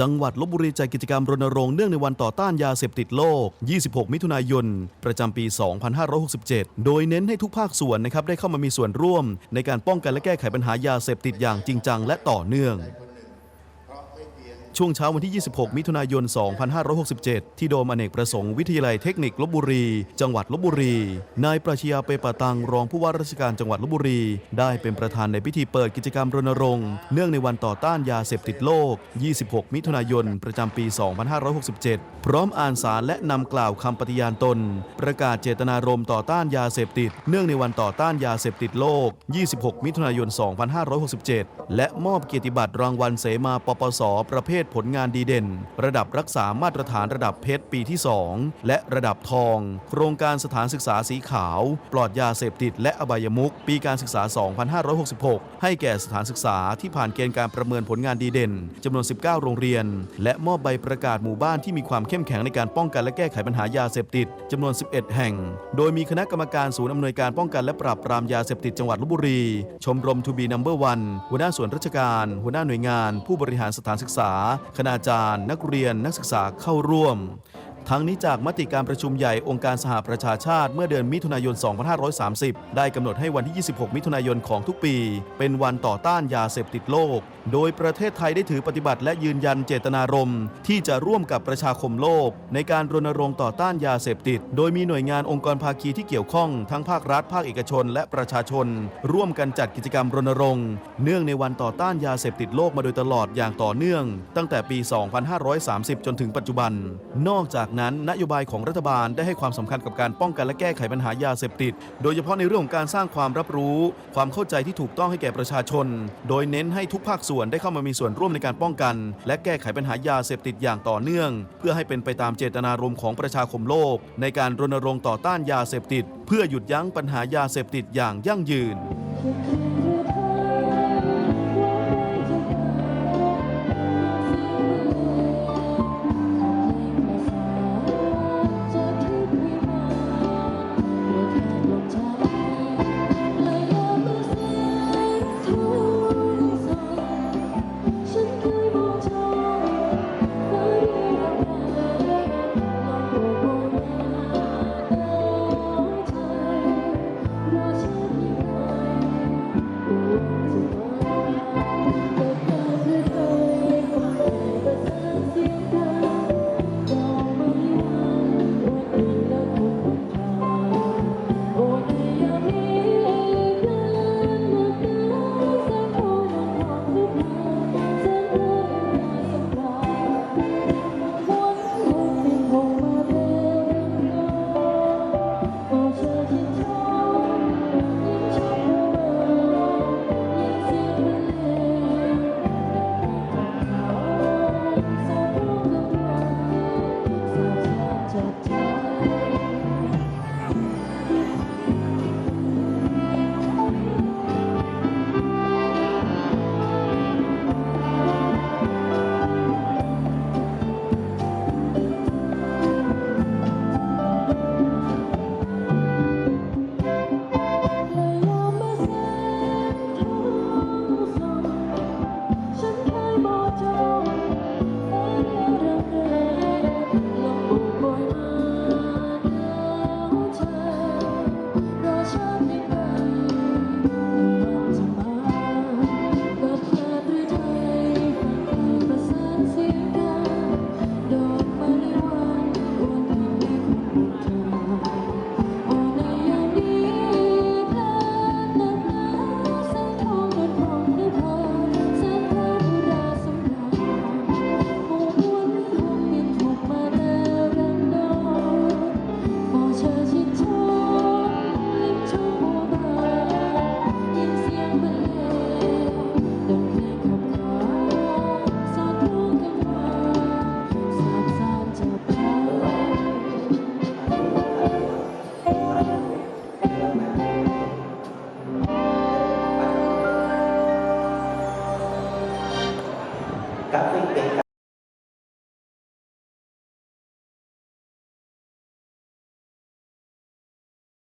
จังหวัดลบบุรีจัดกิจกรรมรณรงค์เนื่องในวันต่อต้านยาเสพติดโลก 26 มิถุนายน ประจำปี 2567 โดยเน้นให้ทุกภาคส่วนนะครับได้เข้ามามีส่วนร่วม ในการป้องกันและแก้ไขปัญหายาเสพติดอย่างจริงจังและต่อเนื่อง ช่วงเช้าวันที่ 26 มิถุนายน 2567 ที่โดมอเนกประสงค์วิทยาลัยเทคนิคลบบุรี จังหวัดลบบุรี นายปราชญาเปปะตังรองผู้ว่าราชการจังหวัดลบบุรี ได้เป็นประธานในพิธีเปิดกิจกรรมรณรงค์เนื่องในวันต่อต้านยาเสพติดโลก 26 มิถุนายน ประจำปี 2567 พร้อมอ่านสารและนำกล่าวคำปฏิญาณตน ประกาศเจตนารมณ์ต่อต้านยาเสพติด เนื่องในวันต่อต้านยาเสพติดโลก 26 มิถุนายน 2567 และมอบเกียรติบัตรรางวัลเสมาปปส ประเภทผลงานดีเด่น ระดับรักษามาตรฐานระดับเพชรปีที่ 2 และระดับทอง โครงการสถานศึกษาสีขาว ปลอดยาเสพติด และอบายมุขปีการศึกษา 2566 ให้แก่สถานศึกษาที่ผ่านเกณฑ์การประเมินผลงานดีเด่นจำนวน 19 โรงเรียน และมอบใบประกาศหมู่บ้านที่มีความเข้มแข็งในการป้องกันและแก้ไขปัญหายาเสพติดจำนวน 11 แห่ง โดยมีคณะกรรมการศูนย์อำนวยการป้องกันและปราบปรามยาเสพติดจังหวัดลบบุรี ชมรมทูบีนัมเบอร์วันหัวหน้าส่วนราชการ หัวหน้าหน่วยงาน ผู้บริหารสถานศึกษาคณาจารย์ นักเรียนนักศึกษาเข้าร่วม ทั้งนี้จากมติการประชุมใหญ่องค์การสหประชาชาติเมื่อเดือนมิถุนายน 2530 ได้กำหนดให้วันที่ 26 มิถุนายนของทุกปี เป็นวันต่อต้านยาเสพติดโลก โดยประเทศไทยได้ถือปฏิบัติและยืนยันเจตนารมณ์ที่จะร่วมกับประชาคมโลก ในการรณรงค์ต่อต้านยาเสพติด โดยมีหน่วยงานองค์กรภาคีที่เกี่ยวข้องทั้งภาครัฐ ภาคเอกชน และประชาชน ร่วมกันจัดกิจกรรมรณรงค์เนื่องในวันต่อต้านยาเสพติดโลกมาโดยตลอดอย่างต่อเนื่อง ตั้งแต่ปี 2530 จนถึงปัจจุบัน นอกจากนั้นนโยบายของรัฐบาลได้ให้ความสำคัญกับการป้องกันและแก้ไขปัญหายาเสพติด โดยเฉพาะในเรื่องของการสร้างความรับรู้ ความเข้าใจที่ถูกต้องให้แก่ประชาชน โดยเน้นให้ทุกภาคส่วนได้เข้ามามีส่วนร่วมในการป้องกัน และแก้ไขปัญหายาเสพติดอย่างต่อเนื่อง เพื่อให้เป็นไปตามเจตนารมณ์ของประชาคมโลก ในการรณรงค์ต่อต้านยาเสพติด เพื่อหยุดยั้งปัญหายาเสพติดอย่างยั่งยืน